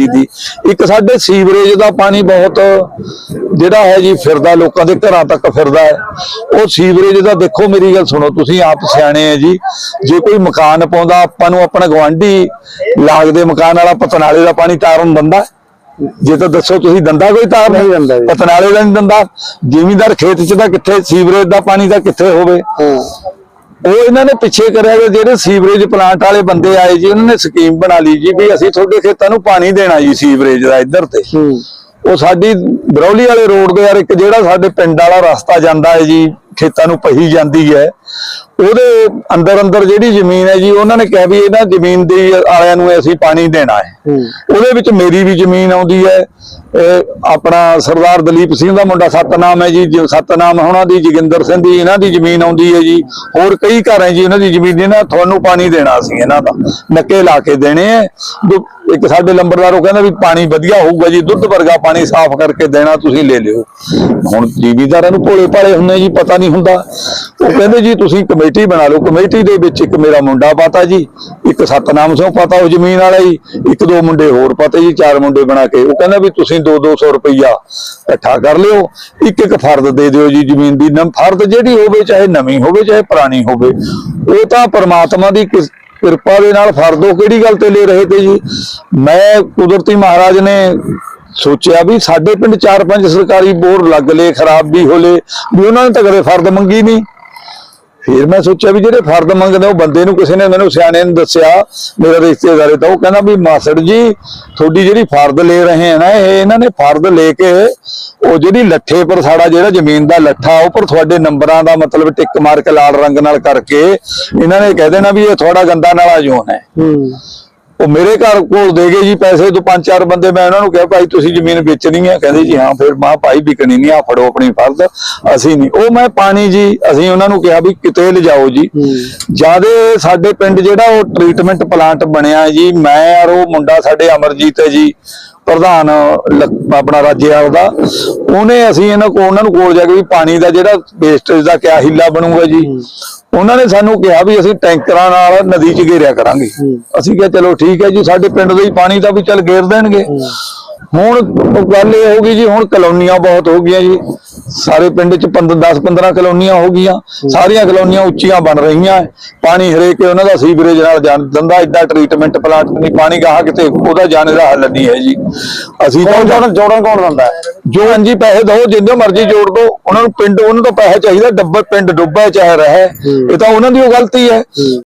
ਆਬਾਦੀ ਦੀ। ਇੱਕ ਸਾਡੇ ਸੀਵਰੇਜ ਦਾ ਪਾਣੀ ਬਹੁਤ ਜਿਹੜਾ ਹੈ ਜੀ ਫਿਰਦਾ ਲੋਕਾਂ ਦੇ ਘਰਾਂ ਤੱਕ ਫਿਰਦਾ ਹੈ। ਉਹ ਸੀਵਰੇਜ ਦਾ ਦੇਖੋ ਮੇਰੀ ਗੱਲ ਸੁਣੋ ਤੁਸੀਂ ਆਪ ਸਿਆਣੇ ਹੈ ਜੀ। ਜੇ ਕੋਈ ਮਕਾਨ ਪਾਉਂਦਾ ਆਪਾਂ ਨੂੰ ਆਪਣਾ ਗਵਾਂਢੀ ਲਾਗਦੇ ਮਕਾਨ ਵਾਲਾ ਪਤਨਾਲੇ ਦਾ ਪਾਣੀ ਤਾਰਨ ਦਿੰਦਾ। ਜੇ ਤਾਂ ਦੱਸੋ ਤੁਸੀਂ ਦੰਦਾ ਕੋਈ ਤਾਰ ਨਹੀਂ ਦਿੰਦਾ। ਪਤਨਾਲੇ ਦਾ ਨਹੀਂ ਦੰਦਾ। ਜ਼ਿਮੀਂਦਾਰ ਖੇਤ 'ਚ ਤਾਂ ਕਿੱਥੇ ਸੀਵਰੇਜ ਦਾ ਪਾਣੀ ਤਾਂ ਕਿੱਥੇ ਹੋਵੇ? ਉਹ ਇਹਨਾਂ ਨੇ ਪਿੱਛੇ ਕਰਿਆ ਕਿ ਜਿਹੜੇ ਸੀਵਰੇਜ ਪਲਾਂਟ ਵਾਲੇ ਬੰਦੇ ਆਏ ਜੀ ਉਹਨਾਂ ਨੇ ਸਕੀਮ ਬਣਾ ਲਈ ਜੀ ਵੀ ਅਸੀਂ ਤੁਹਾਡੇ ਖੇਤਾਂ ਨੂੰ ਪਾਣੀ ਦੇਣਾ ਜੀ ਸੀਵਰੇਜ ਦਾ ਇੱਧਰ ਤੇ। ਉਹ ਸਾਡੀ ਬਰੌਲੀ ਵਾਲੇ ਰੋਡ ਦੇ ਯਾਰ ਇੱਕ ਜਿਹੜਾ ਸਾਡੇ ਪਿੰਡ ਵਾਲਾ ਰਸਤਾ ਜਾਂਦਾ ਹੈ ਜੀ ਖੇਤਾਂ ਨੂੰ ਪਹੀ ਜਾਂਦੀ ਹੈ ਉਹਦੇ ਅੰਦਰ ਅੰਦਰ ਜਿਹੜੀ ਜ਼ਮੀਨ ਹੈ ਜੀ ਉਹਨਾਂ ਨੇ ਕਿਹਾ ਵੀ ਇਹਨਾਂ ਜ਼ਮੀਨ ਦੇ ਵਾਲਿਆਂ ਨੂੰ ਅਸੀਂ ਪਾਣੀ ਦੇਣਾ ਹੈ। ਉਹਦੇ ਵਿੱਚ ਮੇਰੀ ਵੀ ਜ਼ਮੀਨ ਆਉਂਦੀ ਹੈ ਆਪਣਾ ਸਰਦਾਰ ਦਲੀਪ ਸਿੰਘ ਦਾ ਮੁੰਡਾ ਸਤਨਾਮ ਹੈ ਜੀ ਜ- ਸਤਨਾਮ ਉਹਨਾਂ ਦੀ, ਜੋਗਿੰਦਰ ਸਿੰਘ ਦੀ, ਇਹਨਾਂ ਦੀ ਜ਼ਮੀਨ ਆਉਂਦੀ ਹੈ ਜੀ। ਹੋਰ ਕਈ ਘਰ ਹੈ ਜੀ ਉਹਨਾਂ ਦੀ ਜ਼ਮੀਨ ਇਹਨਾਂ ਤੁਹਾਨੂੰ ਪਾਣੀ ਦੇਣਾ ਸੀ ਇਹਨਾਂ ਦਾ। ਨੱਕੇ ਲਾ ਕੇ ਦੇਣੇ ਹੈ। ਇੱਕ ਸਾਡੇ ਲੰਬਰਦਾਰ ਉਹ ਕਹਿੰਦਾ ਵੀ ਪਾਣੀ ਵਧੀਆ ਹੋਊਗਾ ਜੀ, ਦੁੱਧ ਵਰਗਾ ਪਾਣੀ ਸਾਫ਼ ਕਰਕੇ ਦੇਣਾ ਤੁਸੀਂ ਲੈ ਲਿਓ। ਹੁਣ ਜ਼ਿਮੀਂਦਾਰਾਂ ਨੂੰ ਭੋਲੇ ਭਾਲੇ ਹੁੰਦੇ ਜੀ, ਪਤਾ ਨਹੀਂ ਹੁੰਦਾ। ਉਹ ਕਹਿੰਦੇ ਜੀ, ਤੁਸੀਂ ਕਮੇਟੀ ਬਣਾ ਲਓ। ਕਮੇਟੀ ਦੇ ਵਿੱਚ ਇੱਕ ਮੇਰਾ ਮੁੰਡਾ ਪਾਤਾ ਜੀ, ਇੱਕ ਸਤਨਾਮ ਸਿੰਘ ਪਾਤਾ ਉਹ ਜ਼ਮੀਨ ਵਾਲਾ ਜੀ, ਇੱਕ ਦੋ ਮੁੰਡੇ ਹੋਰ ਪਾਤੇ ਜੀ, ਚਾਰ ਮੁੰਡੇ ਬਣਾ ਕੇ। ਉਹ ਕਹਿੰਦਾ ਵੀ ਤੁਸੀਂ 2-200 ਰੁਪਈਆ ਇਕੱਠਾ ਕਰ ਲਿਓ। ਇੱਕ ਇੱਕ ਫਰਦ ਦੇ ਦਿਓ ਜੀ ਜ਼ਮੀਨ ਦੀ। ਨਮ, ਫਰਦ ਜਿਹੜੀ ਹੋਵੇ, ਚਾਹੇ ਨਵੀਂ ਹੋਵੇ, ਚਾਹੇ ਪੁਰਾਣੀ ਹੋਵੇ, ਉਹ ਤਾਂ ਪ੍ਰਮਾਤਮਾ ਦੀ ਕਿਰਪਾ ਦੇ ਨਾਲ ਫਰਦੋ ਕਿਹੜੀ ਗੱਲ ਤੇ ਲੈ ਰਹੇ ਤੇ ਜੀ? ਮੈਂ ਕੁਦਰਤੀ ਮਹਾਰਾਜ ਨੇ ਸੋਚਿਆ ਵੀ ਸਾਡੇ ਪਿੰਡ ਚਾਰ ਪੰਜ ਸਰਕਾਰੀ ਬੋਰ ਲੱਗ ਲਏ ਖਰਾਬ ਵੀ ਹੋਲੇ ਵੀ ਉਹਨਾਂ ਨੇ ਤਾਂ ਕਦੇ ਫਰਦ ਮੰਗੀ ਨਹੀਂ। ਫਿਰ ਮੈਂ ਸੋਚਿਆ ਵੀ ਜਿਹੜੇ ਫਰਦ ਮੰਗਦੇ ਉਹ ਬੰਦੇ ਨੂੰ ਕਿਸੇ ਨੇ ਮੈਨੂੰ ਸਿਆਣੇ ਨੇ ਦੱਸਿਆ, ਮੇਰਾ ਰਿਸ਼ਤੇਦਾਰ ਤਾਂ, ਉਹ ਕਹਿੰਦਾ ਵੀ ਮਾਸੜ ਜੀ, ਤੁਹਾਡੀ ਜਿਹੜੀ ਫਰਦ ਲੈ ਰਹੇ ਆ ਨਾ, ਇਹ ਇਹਨਾਂ ਨੇ ਫਰਦ ਲੈ ਕੇ ਉਹ ਜਿਹੜੀ ਲੱਠੇ ਪਰ ਸਾਡਾ ਜਿਹੜਾ ਜ਼ਮੀਨ ਦਾ ਲੱਠਾ, ਉਹ ਪਰ ਤੁਹਾਡੇ ਨੰਬਰਾਂ ਦਾ ਮਤਲਬ ਟਿਕ ਮਾਰ ਕੇ ਲਾਲ ਰੰਗ ਨਾਲ ਕਰਕੇ, ਇਹਨਾਂ ਨੇ ਕਹਿ ਦੇਣਾ ਵੀ ਇਹ ਤੁਹਾਡਾ ਗੰਦਾ ਨਾਲਾ ਜ਼ੋਨ ਹੈ। ਉਹ ਮੇਰੇ ਘਰ ਕੋਲ ਦੇ ਗਏ ਜੀ ਪੈਸੇ ਤੋਂ ਪੰਜ ਚਾਰ ਬੰਦੇ ਮੈਂ ਉਹਨਾਂ ਨੂੰ ਕਿਹਾ ਭਾਈ ਤੁਸੀਂ ਜ਼ਮੀਨ ਵੇਚਣੀ ਹੈ ਕਹਿੰਦੇ ਜੀ ਹਾਂ ਫਿਰ ਮਾਂ ਭਾਈ ਵਿਕਣੀ ਨਹੀਂ ਆ ਫੜੋ ਆਪਣੀ ਫਰਜ਼। ਅਸੀਂ ਨਹੀਂ। ਉਹ ਮੈਂ ਪਾਣੀ ਜੀ ਅਸੀਂ ਉਹਨਾਂ ਨੂੰ ਕਿਹਾ ਵੀ ਕਿਤੇ ਲਿਜਾਓ ਜੀ। ਜਿਆਦੇ ਸਾਡੇ ਪਿੰਡ ਜਿਹੜਾ ਉਹ ਟ੍ਰੀਟਮੈਂਟ ਪਲਾਂਟ ਬਣਿਆ ਜੀ ਮੈਂ ਯਾਰ ਉਹ ਮੁੰਡਾ ਸਾਡੇ ਅਮਰਜੀਤ ਹੈ ਜੀ ਪ੍ਰਧਾਨ ਆਪਣਾ ਰਾਜੇਵਾਲ ਦਾ ਉਹਨੇ ਅਸੀਂ ਇਹਨਾਂ ਕੋਲ ਉਹਨਾਂ ਨੂੰ ਕੋਲ ਜਾ ਕੇ ਵੀ ਪਾਣੀ ਦਾ ਜਿਹੜਾ ਵੇਸਟੇਜ ਦਾ ਕਿਆ ਹਿੱਲਾ ਬਣੂਗਾ ਜੀ। ਉਹਨਾਂ ਨੇ ਸਾਨੂੰ ਕਿਹਾ ਵੀ ਅਸੀਂ ਟੈਂਕਰਾਂ ਨਾਲ ਨਦੀ 'ਚ ਘੇਰਿਆ ਕਰਾਂਗੇ। ਅਸੀਂ ਕਿਹਾ ਚਲੋ ਠੀਕ ਹੈ ਜੀ ਸਾਡੇ ਪਿੰਡ ਦੇ ਹੀ ਪਾਣੀ ਦਾ ਵੀ ਚੱਲ ਘੇਰ ਦੇਣਗੇ। ਹੁਣ ਗੱਲ ਇਹ ਹੋ ਗਈ ਜੀ ਹੁਣ ਕਲੋਨੀਆਂ ਬਹੁਤ ਹੋ ਗਈਆਂ ਜੀ। ਸਾਰੇ ਪਿੰਡ 'ਚ 15 10 15 ਕਲੋਨੀਆਂ ਹੋ ਗਈਆਂ। ਸਾਰੀਆਂ ਕਲੋਨੀਆਂ ਉੱਚੀਆਂ ਬਣ ਰਹੀਆਂ। ਪਾਣੀ ਹਰੇਕ ਉਹਨਾਂ ਦਾ ਸੀਵਰੇਜ ਨਾਲ ਜਾਣ ਦਿੰਦਾ ਐਡਾ ਟ੍ਰੀਟਮੈਂਟ ਪਲਾਂਟ ਨਹੀਂ ਪਾਣੀ ਗਾਹ ਕਿਤੇ ਉਹਦਾ ਜਾਣੇ ਦਾ ਹੱਲ ਨਹੀਂ ਹੈ ਜੀ। ਅਸੀਂ ਤਾਂ ਜੋੜਨ ਜੋੜਨ ਕੌਣ ਦਿੰਦਾ? ਜੋ ਹਾਂਜੀ ਪੈਸੇ ਦੋ ਜਿੰਨੇ ਮਰਜ਼ੀ ਜੋੜ ਦੋ ਉਹਨਾਂ ਨੂੰ ਪਿੰਡ ਉਹਨਾਂ ਤੋਂ ਪੈਸਾ ਚਾਹੀਦਾ ਡੱਬਾ ਪਿੰਡ ਡੁੱਬਾ ਚਾਹੇ ਰਹੇ। ਇਹ ਤਾਂ ਉਹਨਾਂ ਦੀ ਉਹ ਗਲਤੀ ਹੈ।